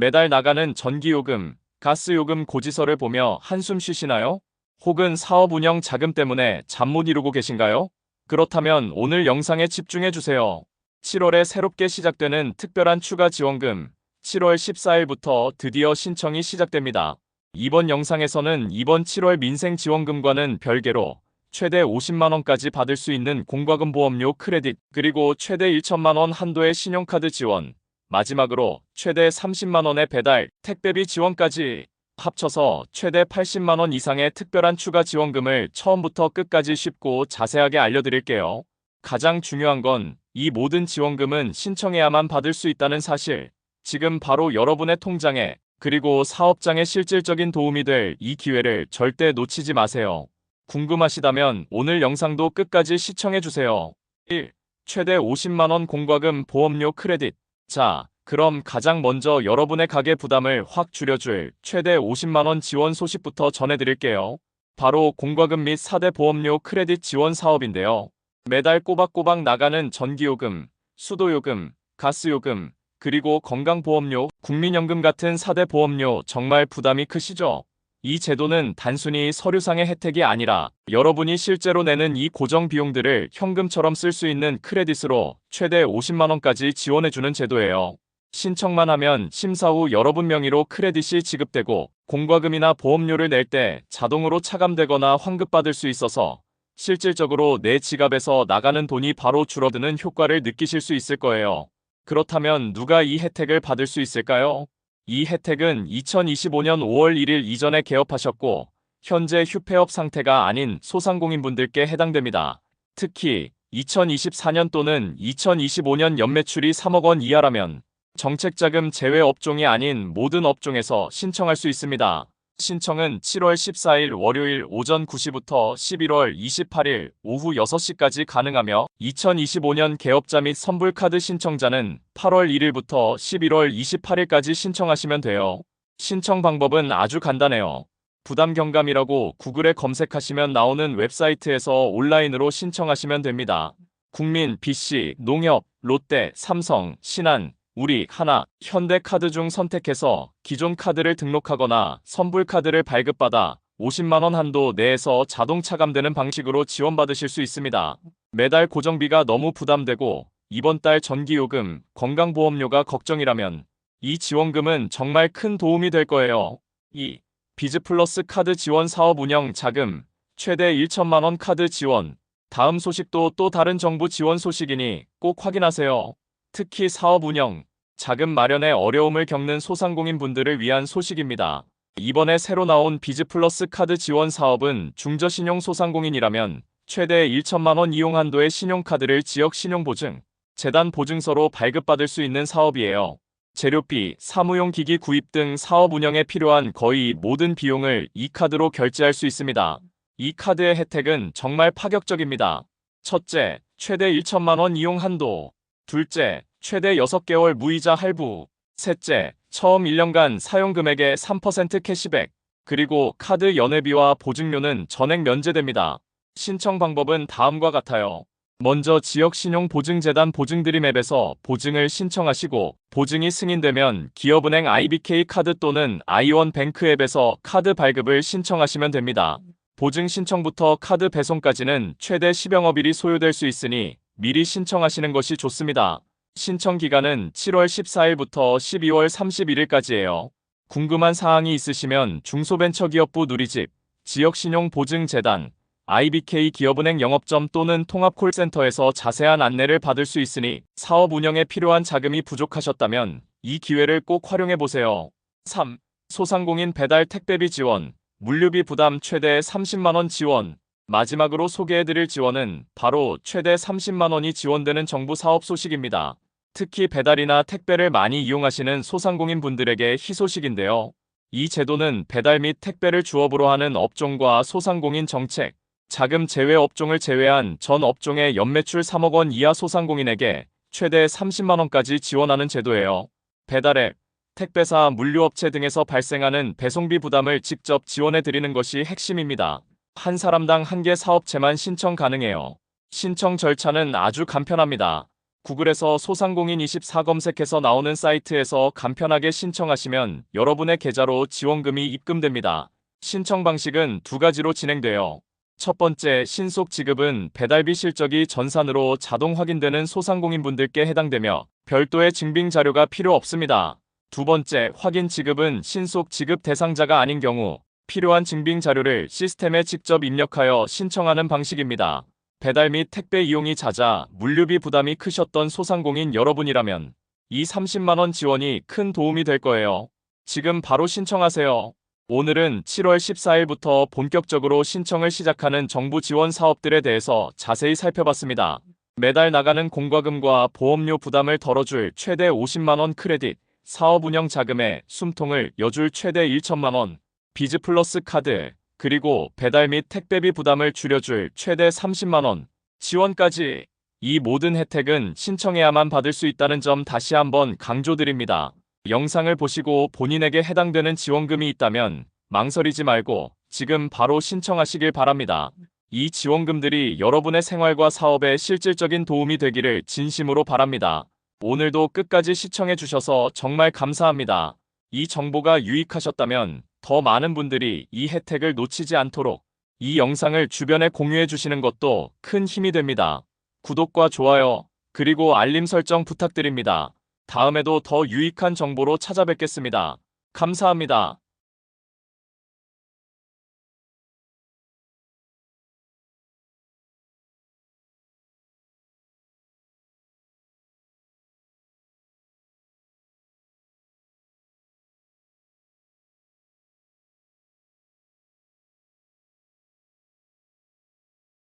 매달 나가는 전기요금, 가스요금 고지서를 보며 한숨 쉬시나요? 혹은 사업 운영 자금 때문에 잠 못 이루고 계신가요? 그렇다면 오늘 영상에 집중해 주세요. 7월에 새롭게 시작되는 특별한 추가 지원금, 7월 14일부터 드디어 신청이 시작됩니다. 이번 영상에서는 이번 7월 민생 지원금과는 별개로 최대 50만원까지 받을 수 있는 공과금 보험료 크레딧, 그리고 최대 1천만원 한도의 신용카드 지원, 마지막으로 최대 30만원의 배달, 택배비 지원까지 합쳐서 최대 80만원 이상의 특별한 추가 지원금을 처음부터 끝까지 쉽고 자세하게 알려드릴게요. 가장 중요한 건 이 모든 지원금은 신청해야만 받을 수 있다는 사실. 지금 바로 여러분의 통장에 그리고 사업장에 실질적인 도움이 될 이 기회를 절대 놓치지 마세요. 궁금하시다면 오늘 영상도 끝까지 시청해주세요. 1. 최대 50만원 공과금 보험료 크레딧. 자, 그럼 가장 먼저 여러분의 가계 부담을 확 줄여줄 최대 50만원 지원 소식부터 전해드릴게요. 바로 공과금 및 4대 보험료 크레딧 지원 사업인데요. 매달 꼬박꼬박 나가는 전기요금, 수도요금, 가스요금, 그리고 건강보험료, 국민연금 같은 4대 보험료 정말 부담이 크시죠? 이 제도는 단순히 서류상의 혜택이 아니라 여러분이 실제로 내는 이 고정 비용들을 현금처럼 쓸 수 있는 크레딧으로 최대 50만원까지 지원해주는 제도예요. 신청만 하면 심사 후 여러분 명의로 크레딧이 지급되고 공과금이나 보험료를 낼 때 자동으로 차감되거나 환급받을 수 있어서 실질적으로 내 지갑에서 나가는 돈이 바로 줄어드는 효과를 느끼실 수 있을 거예요. 그렇다면 누가 이 혜택을 받을 수 있을까요? 이 혜택은 2025년 5월 1일 이전에 개업하셨고 현재 휴폐업 상태가 아닌 소상공인분들께 해당됩니다. 특히 2024년 또는 2025년 연매출이 3억 원 이하라면 정책자금 제외 업종이 아닌 모든 업종에서 신청할 수 있습니다. 신청은 7월 14일 월요일 오전 9시부터 11월 28일 오후 6시까지 가능하며 2025년 개업자 및 선불카드 신청자는 8월 1일부터 11월 28일까지 신청하시면 돼요. 신청 방법은 아주 간단해요. 부담 경감이라고 구글에 검색하시면 나오는 웹사이트에서 온라인으로 신청하시면 됩니다. 국민, BC, 농협, 롯데, 삼성, 신한, 우리, 하나, 현대카드 중 선택해서 기존 카드를 등록하거나 선불 카드를 발급받아 50만원 한도 내에서 자동 차감되는 방식으로 지원받으실 수 있습니다. 매달 고정비가 너무 부담되고 이번 달 전기요금, 건강보험료가 걱정이라면 이 지원금은 정말 큰 도움이 될 거예요. 2. 비즈플러스 카드 지원 사업 운영 자금, 최대 1천만원 카드 지원. 다음 소식도 또 다른 정부 지원 소식이니 꼭 확인하세요. 특히 사업 운영, 자금 마련에 어려움을 겪는 소상공인 분들을 위한 소식입니다. 이번에 새로 나온 비즈플러스 카드 지원 사업은 중저신용 소상공인이라면 최대 1천만 원 이용 한도의 신용카드를 지역 신용보증, 재단 보증서로 발급받을 수 있는 사업이에요. 재료비, 사무용 기기 구입 등 사업 운영에 필요한 거의 모든 비용을 이 카드로 결제할 수 있습니다. 이 카드의 혜택은 정말 파격적입니다. 첫째, 최대 1천만 원 이용 한도. 둘째, 최대 6개월 무이자 할부. 셋째, 처음 1년간 사용 금액의 3% 캐시백. 그리고 카드 연회비와 보증료는 전액 면제됩니다. 신청 방법은 다음과 같아요. 먼저 지역신용보증재단 보증드림 앱에서 보증을 신청하시고 보증이 승인되면 기업은행 IBK 카드 또는 아이원 뱅크 앱에서 카드 발급을 신청하시면 됩니다. 보증 신청부터 카드 배송까지는 최대 10영업일이 소요될 수 있으니 미리 신청하시는 것이 좋습니다. 신청 기간은 7월 14일부터 12월 31일까지예요. 궁금한 사항이 있으시면 중소벤처기업부 누리집, 지역신용보증재단, IBK 기업은행 영업점 또는 통합콜센터에서 자세한 안내를 받을 수 있으니 사업 운영에 필요한 자금이 부족하셨다면 이 기회를 꼭 활용해 보세요. 3. 소상공인 배달 택배비 지원, 물류비 부담 최대 30만원 지원. 마지막으로 소개해드릴 지원은 바로 최대 30만원이 지원되는 정부 사업 소식입니다. 특히 배달이나 택배를 많이 이용하시는 소상공인 분들에게 희소식인데요. 이 제도는 배달 및 택배를 주업으로 하는 업종과 소상공인 정책, 자금 제외 업종을 제외한 전 업종의 연매출 3억 원 이하 소상공인에게 최대 30만 원까지 지원하는 제도예요. 배달앱, 택배사, 물류업체 등에서 발생하는 배송비 부담을 직접 지원해 드리는 것이 핵심입니다. 한 사람당 한 개 사업체만 신청 가능해요. 신청 절차는 아주 간편합니다. 구글에서 소상공인 24 검색해서 나오는 사이트에서 간편하게 신청하시면 여러분의 계좌로 지원금이 입금됩니다. 신청 방식은 두 가지로 진행돼요. 첫 번째, 신속 지급은 배달비 실적이 전산으로 자동 확인되는 소상공인분들께 해당되며 별도의 증빙 자료가 필요 없습니다. 두 번째, 확인 지급은 신속 지급 대상자가 아닌 경우 필요한 증빙 자료를 시스템에 직접 입력하여 신청하는 방식입니다. 배달 및 택배 이용이 잦아 물류비 부담이 크셨던 소상공인 여러분이라면 이 30만원 지원이 큰 도움이 될 거예요. 지금 바로 신청하세요. 오늘은 7월 14일부터 본격적으로 신청을 시작하는 정부 지원 사업들에 대해서 자세히 살펴봤습니다. 매달 나가는 공과금과 보험료 부담을 덜어줄 최대 50만원 크레딧, 사업 운영 자금에 숨통을 여줄 최대 1천만원, 비즈 플러스 카드, 그리고 배달 및 택배비 부담을 줄여줄 최대 30만원 지원까지 이 모든 혜택은 신청해야만 받을 수 있다는 점 다시 한번 강조드립니다. 영상을 보시고 본인에게 해당되는 지원금이 있다면 망설이지 말고 지금 바로 신청하시길 바랍니다. 이 지원금들이 여러분의 생활과 사업에 실질적인 도움이 되기를 진심으로 바랍니다. 오늘도 끝까지 시청해 주셔서 정말 감사합니다. 이 정보가 유익하셨다면 더 많은 분들이 이 혜택을 놓치지 않도록 이 영상을 주변에 공유해 주시는 것도 큰 힘이 됩니다. 구독과 좋아요, 그리고 알림 설정 부탁드립니다. 다음에도 더 유익한 정보로 찾아뵙겠습니다. 감사합니다.